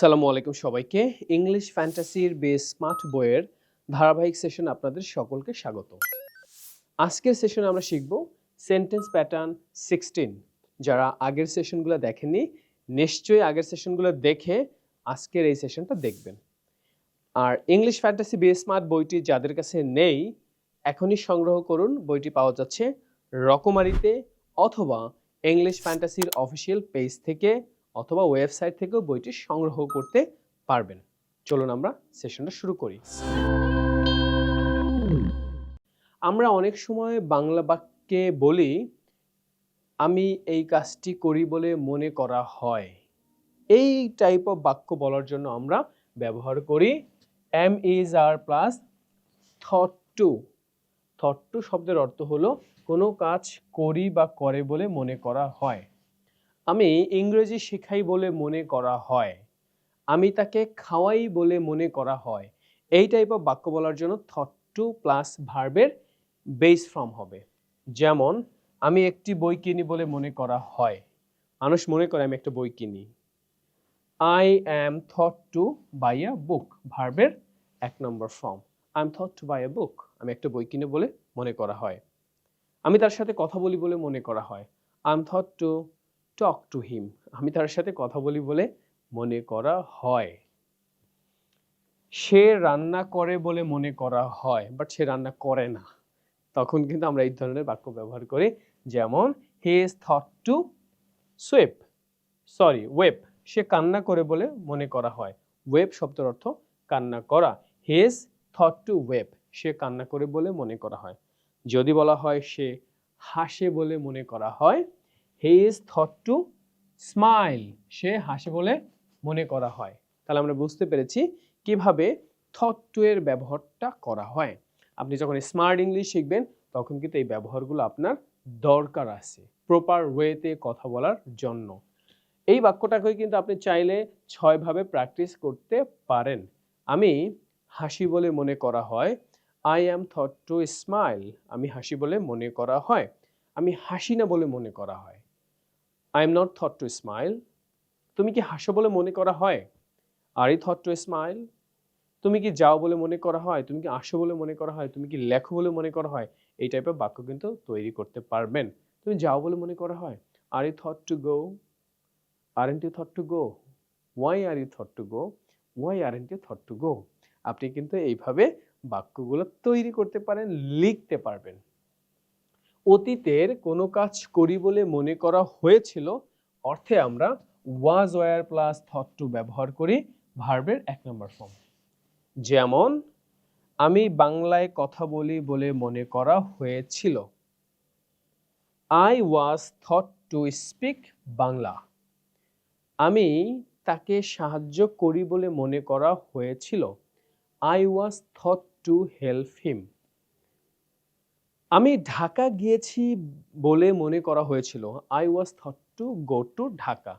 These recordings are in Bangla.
সালামু আলাইকুম সবাইকে। ইংলিশ ফ্যান্টাসির বেস স্মার্ট বইয়ের ধারাবাহিক সেশন আপনাদের সকলকে স্বাগত। আজকের সেশনে আমরা শিখব সেন্টেন্স প্যাটার্ন সিক্সটিন যারা আগের সেশনগুলো দেখেনি নিশ্চয়ই আগের সেশনগুলো দেখে আজকের এই সেশনটা দেখবেন। আর ইংলিশ ফ্যান্টাসি বেস স্মার্ট বইটি যাদের কাছে নেই, এখনই সংগ্রহ করুন। বইটি পাওয়া যাচ্ছে রকমারিতে অথবা ইংলিশ ফ্যান্টাসির অফিসিয়াল পেজ থেকে। অথবা ওয়েবসাইট থেকেও বইটি সংগ্রহ করতে পারবেন। চলুন আমরা সেশনটা শুরু করি। আমরা অনেক সময় বাংলা বাক্যে বলি, আমি এই কাজটি করি বলে মনে করা হয়। এই টাইপ অফ বাক্য বলার জন্য আমরা ব্যবহার করি am is are plus thought to thought to শব্দের অর্থ হলো, কোনো কাজ করি বা করে বলে মনে করা হয়। আমি ইংরেজি শেখাই বলে মনে করা হয়। আমি তাকে খাওয়াই বলে মনে করা হয়। এই টাইপ অফ বাক্য বলার জন্য থট টু প্লাস ভার্বের বেস ফর্ম হবে। যেমন, আমি একটি বই কিনি বলে মনে করা হয়। মানুষ মনে করে আমি একটা বই কিনি। I am thought to buy a book ভার্বের এক নম্বর form I am thought to buy a book আমি একটা বই কিনে বলে মনে করা হয়। আমি তার সাথে কথা বলি বলে মনে করা হয়। I am thought to talk to him আমি তার সাথে কথা বলি বলে মনে করা হয়। সে রান্না করে বলে মনে করা হয় বাট সে রান্না করে না। তখন কিন্তু আমরা এই ধরনের বাক্য ব্যবহার করি, যেমন he is thought to sweep sorry weep সে কান্না করে বলে মনে করা হয়। ওয়েব শব্দের অর্থ কান্না করা। He is thought to weep সে কান্না করে বলে মনে করা হয়। যদি বলা হয় সে হাসে বলে মনে করা হয় he is thought to smile সে হাসে বলে মনে করা হয়। তাহলে আমরা বুঝতে পেরেছি কীভাবে থট টু এর ব্যবহারটা করা হয়। আপনি যখন স্মার্ট ইংলিশ শিখবেন, তখন কিন্তু এই ব্যবহারগুলো আপনার দরকার আছে প্রপার ওয়েতে কথা বলার জন্য। এই বাক্যটাকে কিন্তু আপনি চাইলে ছয়ভাবে প্র্যাকটিস করতে পারেন। আমি হাসি বলে মনে করা হয় I am thought to smile আমি হাসি বলে মনে করা হয়, আমি হাসি না বলে মনে করা হয়। I am not thought to smile তুমি কি হাসো বলে মনে করা হয়? আর ই থট টু স্মাইল তুমি কি যাও বলে মনে করা হয়? তুমি কি আসো বলে মনে করা হয়? তুমি কি লেখো বলে মনে করা হয়? এই টাইপের বাক্য কিন্তু তৈরি করতে পারবেন। তুমি যাও বলে মনে করা হয়। Are E thought to go aren't you thought to go why are you thought to go why aren't you thought to go আপনি কিন্তু এইভাবে বাক্যগুলো তৈরি করতে পারেন, লিখতে পারবেন। অতীতের কোনো কাজ করি বলে মনে করা হয়েছিল, অর্থে আমরা was were plus thought to ব্যবহার করি ভার্বের এক নম্বর ফর্ম যেমন, আমি বাংলায় কথা বলি বলে মনে করা হয়েছিল। I was thought to speak Bangla আমি তাকে সাহায্য করি বলে মনে করা হয়েছিল। I was thought to help him আমি ঢাকা গিয়েছি বলে মনে করা হয়েছিল। I was thought to go to Dhaka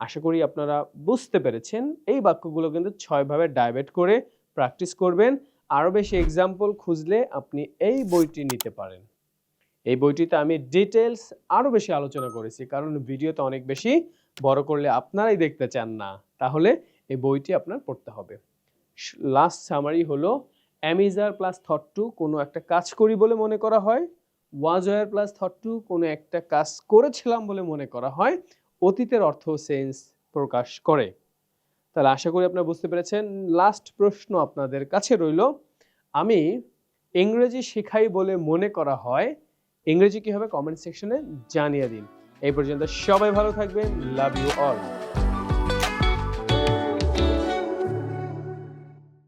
আশা করি আপনারা বুঝতে পেরেছেন। এই বাক্যগুলো কিন্তু ছয়ভাবে ডাইভেট করে প্র্যাকটিস করবেন। আরও বেশি এক্সাম্পল খুঁজলে আপনি এই বইটি নিতে পারেন। এই বইটিতে আমি ডিটেলস আরও বেশি আলোচনা করেছি, কারণ ভিডিওতে অনেক বেশি বড় করলে আপনারাই দেখতে চান না। তাহলে এই বইটি আপনার পড়তে হবে। লাস্ট সামারি হলো অ্যামিজার প্লাস থট টু কোনো একটা কাজ করি বলে মনে করা হয় ওয়াজয়ার প্লাস থট টু কোনো একটা কাজ করেছিলাম বলে মনে করা হয়, অতীতের অর্থ সেন্স প্রকাশ করে। তাহলে আশা করি আপনারা বুঝতে পেরেছেন, লাস্ট প্রশ্ন আপনাদের কাছে রইল, আমি ইংরেজি শেখাই বলে মনে করা হয়, ইংরেজি কি হবে কমেন্ট সেকশনে জানিয়ে দিন। এই পর্যন্ত সবাই ভালো থাকবেন লাভ ইউ অল